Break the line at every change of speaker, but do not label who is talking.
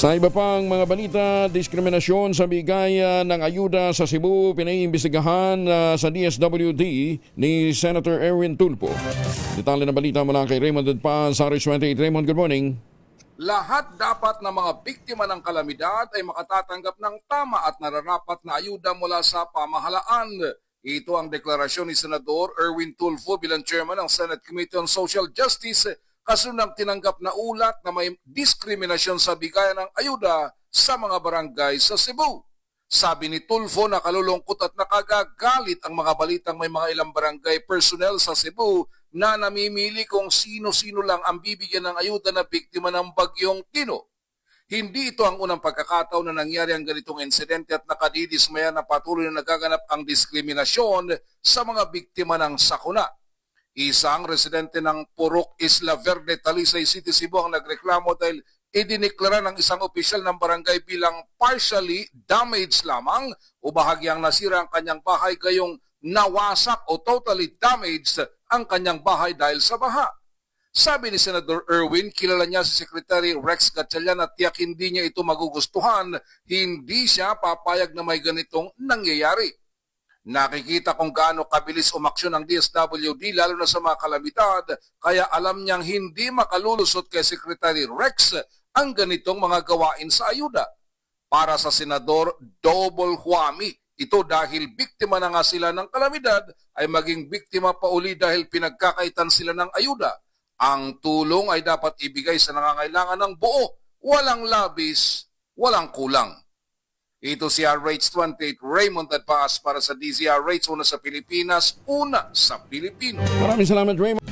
Sa iba pang mga balita, diskriminasyon sa bigayan ng ayuda sa Cebu pinaiimbestigahan ah, sa DSWD ni Senator Erwin Tulpo. Detalye na balita mula kay Raymond Dedpan sa Aris 28. Raymond, good morning.
Lahat dapat na mga biktima ng kalamidad ay makatatanggap ng tama at nararapat na ayuda mula sa pamahalaan. Ito ang deklarasyon ni Senador Erwin Tulfo bilang chairman ng Senate Committee on Social Justice kasunang tinanggap na ulat na may diskriminasyon sa bigayan ng ayuda sa mga barangay sa Cebu. Sabi ni Tulfo na kalulungkot at nakagagalit ang mga balitang may mga ilang barangay personnel sa Cebu na namimili kung sino-sino lang ang bibigyan ng ayuda na biktima ng bagyong Tino. Hindi ito ang unang pagkakataon na nangyari ang ganitong insidente at nakadidismaya na patuloy na nagaganap ang diskriminasyon sa mga biktima ng sakuna. Isang residente ng Purok Isla Verde, Talisay City, Cebu ang nagreklamo dahil idiniklara ng isang opisyal ng barangay bilang partially damaged lamang o bahagyang nasira ang kanyang bahay gayong nawasak o totally damaged ang kanyang bahay dahil sa baha. Sabi ni Senador Erwin, kilala niya si Secretary Rex Gatchalian at tiyak hindi niya ito magugustuhan, hindi siya papayag na may ganitong nangyayari. Nakikita kung gaano kabilis umaksyon ang DSWD lalo na sa mga kalamidad, kaya alam niyang hindi makalulusot kay Secretary Rex ang ganitong mga gawain sa ayuda. Para sa Senador Double Huami, ito dahil biktima na nga sila ng kalamidad ay maging biktima pa uli dahil pinagkakaitan sila ng ayuda. Ang tulong ay dapat ibigay sa nangangailangan ng buo, walang labis, walang kulang. Ito si RH28 Raymond Adpas para sa DZRH, una sa Pilipinas, una sa Pilipino.
Maraming salamat, Raymond.